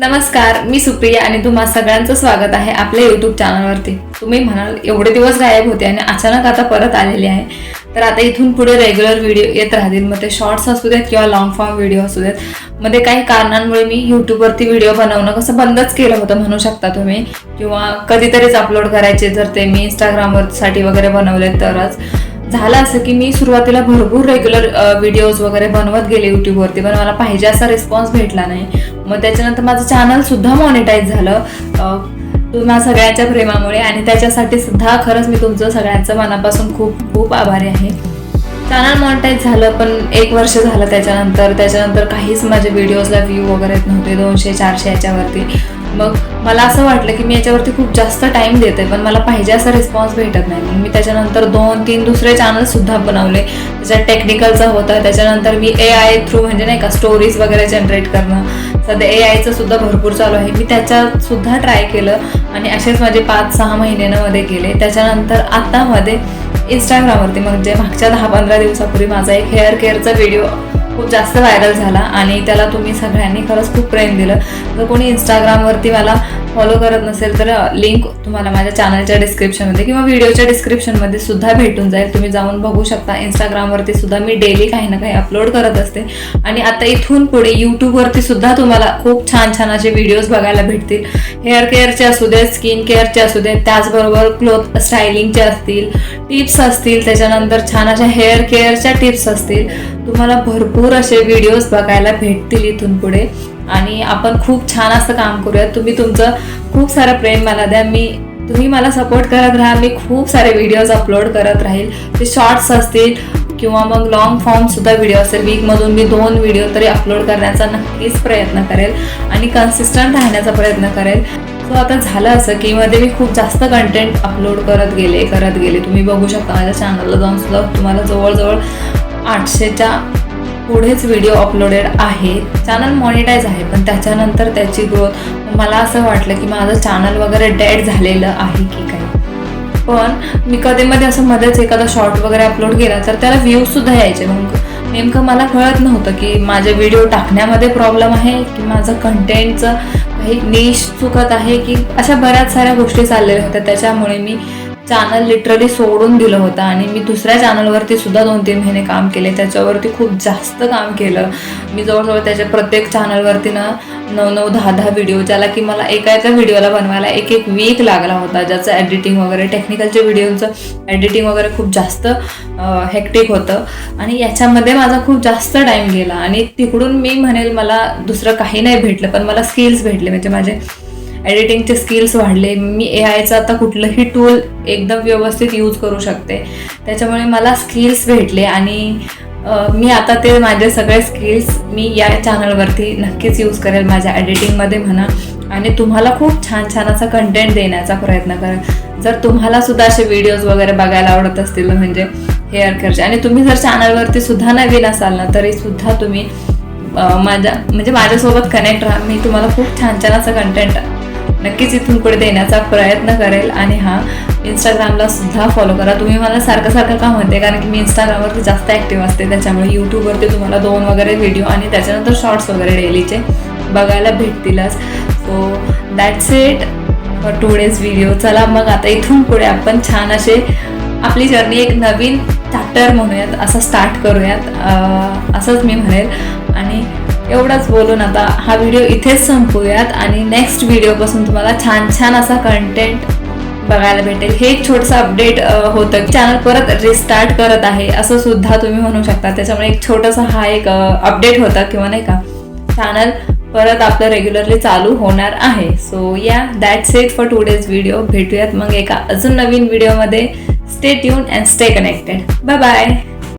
नमस्कार मी सुप्रिया आणि तुम्हा सगळ्यांचं स्वागत आहे आपल्या युट्यूब चॅनलवरती तुम्ही म्हणाल एवढे दिवस गायब होते आणि अचानक आता परत आलेले आहे. तर आता इथून पुढे रेग्युलर व्हिडिओ येत राहतील. मग ते शॉर्ट्स असू देत किंवा लॉंग फॉर्म व्हिडिओ असू देत. मध्ये काही कारणांमुळे मी यूट्यूबवरती व्हिडिओ बनवणं कसं बंदच केलं होतं म्हणू शकता तुम्ही. किंवा कधीतरीच अपलोड करायचे जर ते मी इंस्टाग्रामवरसाठी वगैरे बनवले तरच. झालं असं की मी सुरुवातीला भरपूर रेग्युलर व्हिडिओज वगैरे बनवत गेले यूट्यूबवरती पण मला पाहिजे असा रिस्पॉन्स भेटला नाही. मग त्याच्यानंतर माझं चॅनल सुद्धा मॉनिटाईज झालं. तुम्हा सगळ्यांच्या प्रेमामुळे आणि त्याच्यासाठी सुद्धा खरंच मी तुमचं सगळ्यांचं मनापासून खूप खूप आभारी आहे. चॅनल मॉनिटाईज झालं पण एक वर्ष झालं त्याच्यानंतर. त्याच्यानंतर काहीच माझ्या व्हिडिओजला व्ह्यू वगैरे येत नव्हते दोनशे चारशे याच्यावरती. मग मला असं वाटलं की मी याच्यावरती खूप जास्त टाईम देते पण मला पाहिजे असा रिस्पॉन्स भेटत नाही. मग मी त्याच्यानंतर दोन तीन दुसरे चॅनलसुद्धा बनवले. त्याच्यात टेक्निकलचा होता त्याच्यानंतर मी ए आय थ्रू म्हणजे नाही का स्टोरीज वगैरे जनरेट करणं. सध्या ए आयचं सुद्धा भरपूर चालू आहे. मी त्याच्यात सुद्धा ट्राय केलं आणि असेच माझे पाच सहा महिन्यांमध्ये गेले. त्याच्यानंतर आत्तामध्ये इंस्टाग्रामवरती म्हणजे मागच्या दहा पंधरा दिवसापूर्वी माझा एक हेअर केअरचा व्हिडिओ खूप जास्त व्हायरल झाला आणि त्याला तुम्ही सगळ्यांनी खरंच खूप प्रेम दिलं. जर कोणी इंस्टाग्रामवरती मला फॉलो करत नसेल तर लिंक तुम्हाला माझ्या चॅनलच्या डिस्क्रिप्शनमध्ये किंवा व्हिडिओच्या डिस्क्रिप्शनमध्ये सुद्धा भेटून जाईल. तुम्ही जाऊन बघू शकता. इंस्टाग्रामवरती सुद्धा मी डेली काही ना काही अपलोड करत असते. आणि आता इथून पुढे यूट्यूबवरती सुद्धा तुम्हाला खूप छान छान असे व्हिडिओज बघायला भेटतील. हेअर केअरचे असू देत स्किन केअरचे असू देत त्याचबरोबर क्लोथ स्टायलिंगचे असतील टिप्स असतील त्याच्यानंतर छान अशा हेअर केअरच्या टिप्स असतील. तुम्हाला भरपूर असे व्हिडिओज बघायला भेटतील इथून पुढे. आणि आपण खूप छान असं काम करूयात. तुम्ही तुमचं खूप सारं प्रेम मला द्या. मी तुम्ही मला सपोर्ट करत राहा. मी खूप सारे व्हिडिओज अपलोड करत राहील. ते शॉर्ट्स असतील किंवा मग लॉंग फॉर्म सुद्धा व्हिडिओ असेल. वीकमधून मी दोन व्हिडिओ तरी अपलोड करण्याचा नक्कीच प्रयत्न करेल. आणि कन्सिस्टंट राहण्याचा प्रयत्न करेल. सो आता झालं असं की मध्ये मी खूप जास्त कंटेंट अपलोड करत गेले करत गेले. तुम्ही बघू शकता माझ्या चॅनलला जाऊन सुद्धा तुम्हाला जवळजवळ आठशेच्या पुढेच व्हिडिओ अपलोडेड आहे. चॅनल मॉनिटाईज आहे पण त्याच्यानंतर त्याची ग्रोथ मला असं वाटलं की माझं चॅनल वगैरे डेड झालेलं आहे की काय. पण मी कधीमध्ये असं मध्येच एखादा शॉर्ट वगैरे अपलोड केला तर त्याला व्ह्यूजसुद्धा यायचे. मग नेमकं मला कळत नव्हतं की माझे व्हिडिओ टाकण्यामध्ये प्रॉब्लेम आहे की माझं कंटेंटचं काही निश चुकत आहे की अशा बऱ्याच साऱ्या गोष्टी चाललेल्या होत्या. त्याच्यामुळे मी चॅनल लिटरली सोडून दिलं होतं आणि मी दुसऱ्या चॅनलवरती सुद्धा दोन तीन महिने काम केले. त्याच्यावरती खूप जास्त काम केलं. मी जवळजवळ त्याच्या प्रत्येक चॅनलवरती ना नऊ नऊ दहा दहा व्हिडिओ ज्याला की मला एका एका व्हिडिओला बनवायला एक एक वीक लागला होता. ज्याचं एडिटिंग वगैरे टेक्निकलच्या व्हिडिओचं एडिटिंग वगैरे खूप जास्त हेक्टिक होतं. आणि याच्यामध्ये माझा खूप जास्त टाईम गेला. आणि तिकडून मी म्हणेल मला दुसरं काही नाही भेटलं पण मला स्किल्स भेटले. म्हणजे माझे एडिटिंगचे स्किल्स वाढले. मी ए आयचं आता कुठलंही टूल एकदम व्यवस्थित यूज करू शकते. त्याच्यामुळे मला स्किल्स भेटले आणि मी आता ते माझे सगळे स्किल्स मी या चॅनलवरती नक्कीच यूज करेल माझ्या एडिटिंगमध्ये म्हणा. आणि तुम्हाला खूप छान छान असा कंटेंट देण्याचा प्रयत्न करेल जर तुम्हाला सुद्धा असे व्हिडिओज वगैरे बघायला आवडत असतील म्हणजे हेअर केअरचे आणि तुम्ही जर चॅनलवरती सुद्धा नवीन असाल ना तरी सुद्धा तुम्ही माझ्या म्हणजे माझ्यासोबत कनेक्ट राहा. मी तुम्हाला खूप छान छान असं कंटेंट नक्कीच इथून पुढे देण्याचा प्रयत्न करेल आणि हा इंस्टाग्रामला सुद्धा फॉलो करा. तुम्ही मला सारखं सारखं का म्हणते? कारण की मी इंस्टाग्रामवरती जास्त ॲक्टिव्ह असते त्याच्यामुळे यूट्यूबवरती तुम्हाला दोन वगैरे व्हिडिओ आणि त्याच्यानंतर शॉर्ट्स वगैरे डेलीचे बघायला भेटतीलच. So that's it for today's video चला मग आता इथून पुढे आपण छान असे आपली जर्नी एक नवीन चॅप्टर म्हणूयात असं स्टार्ट करूयात. असंच मी म्हणेल. आणि एवढंच बोलून आता हा व्हिडिओ इथेच संपूयात आणि नेक्स्ट व्हिडिओपासून तुम्हाला छान छान असा कंटेंट बघायला भेटेल. हे एक छोटंसं अपडेट होतं. चॅनल परत रिस्टार्ट करत आहे असं सुद्धा तुम्ही म्हणू शकता. त्याच्यामुळे एक छोटासा हा एक अपडेट होता किंवा नाही का? चॅनल परत आपलं रेग्युलरली चालू होणार आहे. सो या that's it for today's video भेटूयात मग एका अजून नवीन व्हिडिओमध्ये stay tune and stay connected bye bye